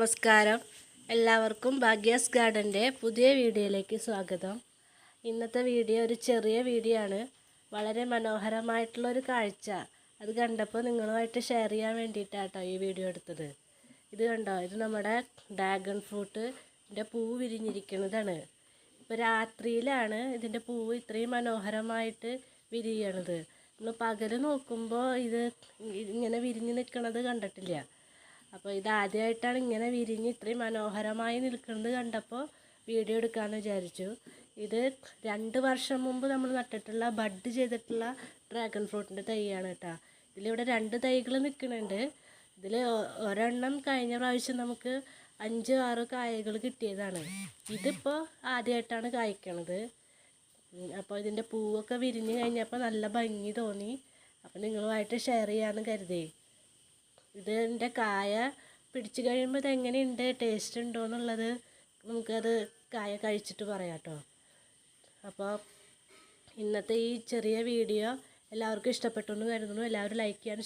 നമസ്കാരം. എല്ലാവർക്കും ഭാഗ്യാസ് ഗാർഡന്റെ പുതിയ വീഡിയോയിലേക്ക് സ്വാഗതം. ഇന്നത്തെ വീഡിയോ ഒരു ചെറിയ വീഡിയോ ആണ്. വളരെ മനോഹരമായിട്ടുള്ളൊരു കാഴ്ച. അത് കണ്ടപ്പോൾ നിങ്ങളുമായിട്ട് ഷെയർ ചെയ്യാൻ വേണ്ടിയിട്ടാട്ടോ ഈ വീഡിയോ എടുത്തത്. ഇത് കണ്ടോ? ഇത് നമ്മുടെ ഡ്രാഗൺ ഫ്രൂട്ട് ഇതിന്റെ പൂ വിരിഞ്ഞിരിക്കുന്നതാണ്. ഇപ്പോൾ രാത്രിയിലാണ് ഇതിന്റെ പൂവ് ഇത്രയും മനോഹരമായിട്ട് വിരിയണത്. നമ്മൾ പകൽ നോക്കുമ്പോൾ ഇത് ഇങ്ങനെ വിരിഞ്ഞ് നിൽക്കുന്നത് കണ്ടിട്ടില്ല. അപ്പോൾ ഇത് ആദ്യമായിട്ടാണ് ഇങ്ങനെ വിരിഞ്ഞ് ഇത്രയും മനോഹരമായി നിൽക്കുന്നത് കണ്ടപ്പോൾ വീഡിയോ എടുക്കാമെന്ന് വിചാരിച്ചു. ഇത് രണ്ട് വർഷം മുമ്പ് നമ്മൾ നട്ടിട്ടുള്ള ബഡ് ചെയ്തിട്ടുള്ള ഡ്രാഗൺ ഫ്രൂട്ടിന്റെ തൈയാണ് കേട്ടോ. ഇതിലിവിടെ രണ്ട് തൈകൾ നിൽക്കുന്നുണ്ട്. ഇതിൽ ഒരെണ്ണം കഴിഞ്ഞ പ്രാവശ്യം നമുക്ക് അഞ്ച് ആറ് കായകൾ കിട്ടിയതാണ്. ഇതിപ്പോൾ ആദ്യമായിട്ടാണ് കായ്ക്കണത്. അപ്പോൾ ഇതിന്റെ പൂവൊക്കെ വിരിഞ്ഞ് കഴിഞ്ഞപ്പോൾ നല്ല ഭംഗി തോന്നി. അപ്പോൾ നിങ്ങളുമായിട്ട് ഷെയർ ചെയ്യാമെന്ന് കരുതി. ഇതിന്റെ കായ പിടിച്ചു കഴിയുമ്പോൾ ഇത് എങ്ങനെയുണ്ട് ടേസ്റ്റ് ഉണ്ടോ എന്നുള്ളത് നമുക്കത് കായ കഴിച്ചിട്ട് പറയാം കേട്ടോ. അപ്പോൾ ഇന്നത്തെ ഈ ചെറിയ വീഡിയോ എല്ലാവർക്കും ഇഷ്ടപ്പെട്ടു എന്ന് കരുതുന്നു. എല്ലാവരും ലൈക്ക് ചെയ്യാൻ